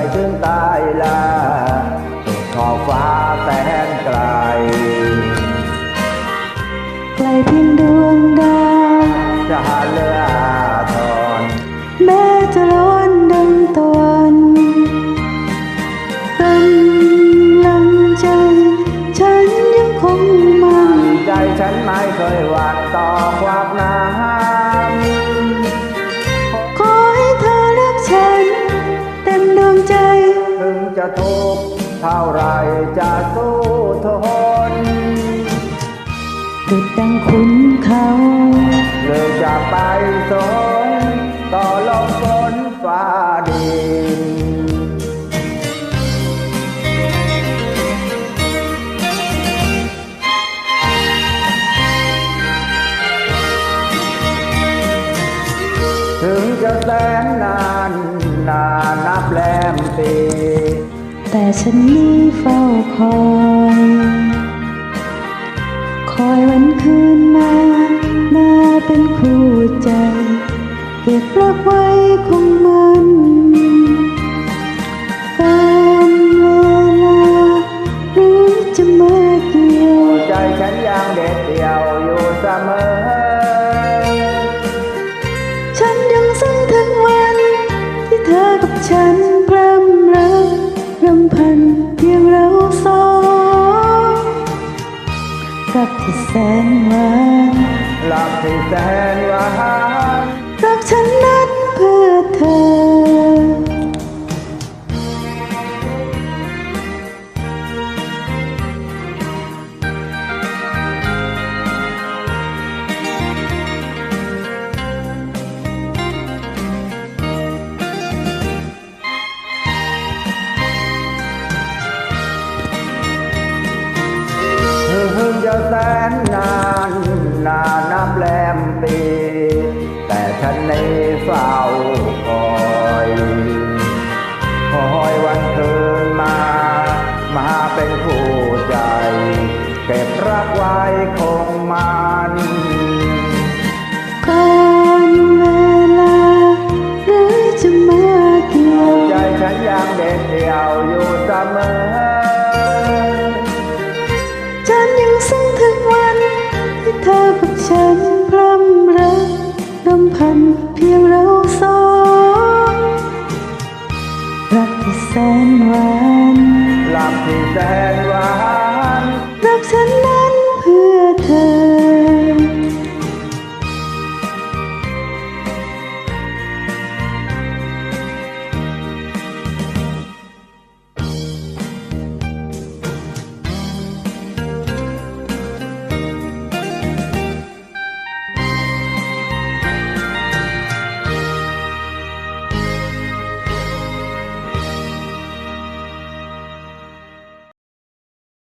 ยถึงตายลาขอบฟ้าแสนไกล ไกลเพียงดู จะทุกข์เท่าไรจะสู้ทนดุดดังขุนเขาเลยจะไปสนต่อลมฝนฟ้าดินถึงจะแสนนานนานนับแลมปี แต่ฉันนี้เฝ้าคอย คอยวันคืนมา มาเป็นคู่ใจ เก็บรักไว้คงมันการเวลาหรือจะมาเกี่ยว ใจฉันยังเด็ดเดี่ยวอยู่เสมอ ฉันยังซึ้งถึงวันที่เธอกับฉันพร่ำรักรำ พันเพียงเราสองรักที่แสนหวานหลับที่แสนหวานรักฉันนั้น เฝ้าคอย คอยวันคืนมา มาเป็นคู่ใจ เก็บรักไว้คงมันก่อนเวลาหรือจะมาเกี่ยวใจฉันยังเด็ดเดี่ยวอยู่เสมอฉันยังซึ้งถึงวันที่เธอกับฉัน มพันเพียงเราสองรักที่แสนหวานรักที่แสนหวาน